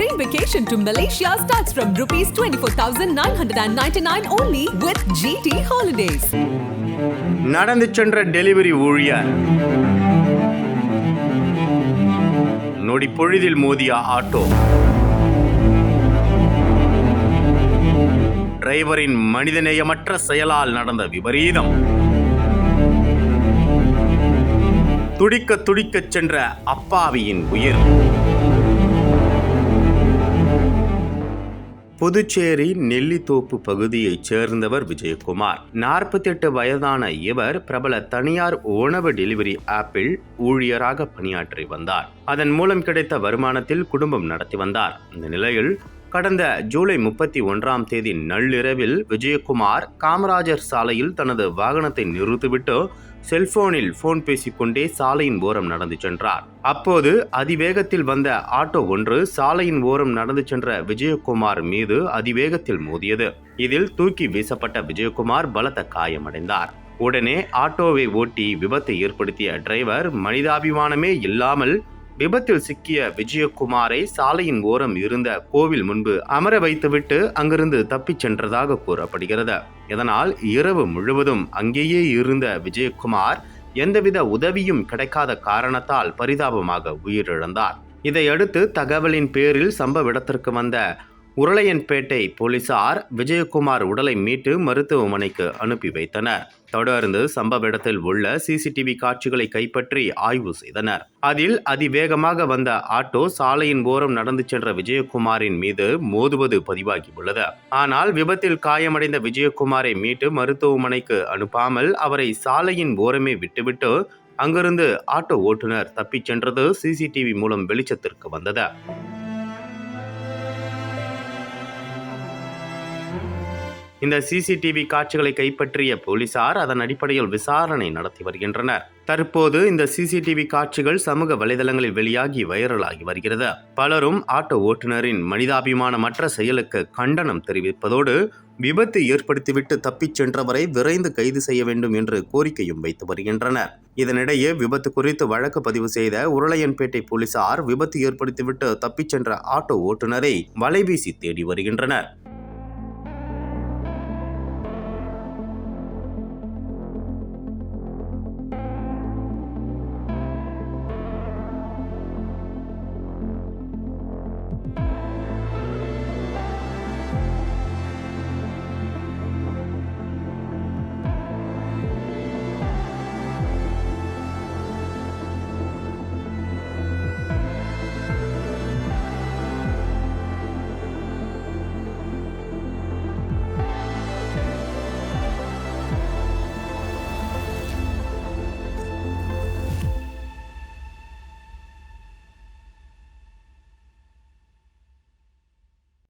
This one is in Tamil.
train vacation to Malaysia starts from rupees 24,999 only with GT Holidays. நடந்து சென்ற டெலிவரி ஊழியர். நொடி பொழுதில் மோதிய ஆட்டோ. டிரைவரின் மனிதநேயமற்ற செயலால் நடந்த விபரீதம். துடிக்க துடிக்கச் சென்ற அப்பாவியின் உயிர். புதுச்சேரி நெல்லித்தோப்பு பகுதியைச் சேர்ந்தவர் விஜயகுமார். நாற்பத்தி எட்டு வயதான இவர் பிரபல தனியார் உணவு டெலிவரி ஆப்பில் ஊழியராக பணியாற்றி வந்தார். அதன் மூலம் கிடைத்த வருமானத்தில் குடும்பம் நடத்தி வந்தார். இந்த நிலையில் கடந்த ஜூலை முப்பத்தி ஒன்றாம் தேதி நள்ளிரவில் விஜயகுமார் காமராஜர் சாலையில் தனது வாகனத்தை நிறுத்திவிட்டு செல்போனில் போன் பேசிக்கொண்டே சாலையின் ஓரம் நடந்து சென்றார். அப்போது அதிவேகத்தில் வந்த ஆட்டோ ஒன்று சாலையின் ஓரம் நடந்து சென்ற விஜயகுமார் மீது அதிவேகத்தில் மோதியது. இதில் தூக்கி வீசப்பட்ட விஜயகுமார் பலத்த காயமடைந்தார். உடனே ஆட்டோவை ஓட்டி விபத்தை ஏற்படுத்திய டிரைவர் மனிதாபிமானமே இல்லாமல் விபத்தில் சிக்கிய விஜயகுமாரை சாலையின் ஓரம் இருந்த கோவில் முன்பு அமர வைத்துவிட்டு அங்கிருந்து தப்பிச் சென்றதாக கூறப்படுகிறது. இதனால் இரவு முழுவதும் அங்கேயே இருந்த விஜயகுமார் எந்தவித உதவியும் கிடைக்காத காரணத்தால் பரிதாபமாக உயிரிழந்தார். இதையடுத்து தகவலின் பேரில் சம்பவ இடத்திற்கு வந்த உருளையன்பேட்டை போலீசார் விஜயகுமார் உடலை மீட்டு மருத்துவமனைக்கு அனுப்பி வைத்தனர். தொடர்ந்து சம்பவ இடத்தில் உள்ள சிசிடிவி காட்சிகளை கைப்பற்றி ஆய்வு செய்தனர். அதில் அதிவேகமாக வந்த ஆட்டோ சாலையின் ஓரம் நடந்து சென்ற விஜயகுமாரின் மீது மோதுவது பதிவாகியுள்ளது. ஆனால் விபத்தில் காயமடைந்த விஜயகுமாரை மீட்டு மருத்துவமனைக்கு அனுப்பாமல் அவரை சாலையின் ஓரமே விட்டுவிட்டு அங்கிருந்து ஆட்டோ ஓட்டுநர் தப்பிச் சென்றது சிசிடிவி மூலம் வெளிச்சத்திற்கு வந்தது. இந்த சிசிடிவி காட்சிகளை கைப்பற்றிய போலீசார் அதன் அடிப்படையில் விசாரணை நடத்தி வருகின்றனர். தற்போது இந்த சிசிடிவி காட்சிகள் சமூக வலைதளங்களில் வெளியாகி வைரலாகி வருகிறது. பலரும் ஆட்டோ ஓட்டுநரின் மனிதாபிமானமற்ற செயலுக்கு கண்டனம் தெரிவிப்பதோடு விபத்து ஏற்படுத்திவிட்டு தப்பிச் சென்றவரை விரைந்து கைது செய்ய வேண்டும் என்று கோரிக்கையும் வைத்து வருகின்றனர். இதனிடையே விபத்து குறித்து வழக்கு பதிவு செய்த உருளையன்பேட்டை போலீசார் விபத்து ஏற்படுத்திவிட்டு தப்பிச் சென்ற ஆட்டோ ஓட்டுநரை வலைவீசி தேடி வருகின்றனர்.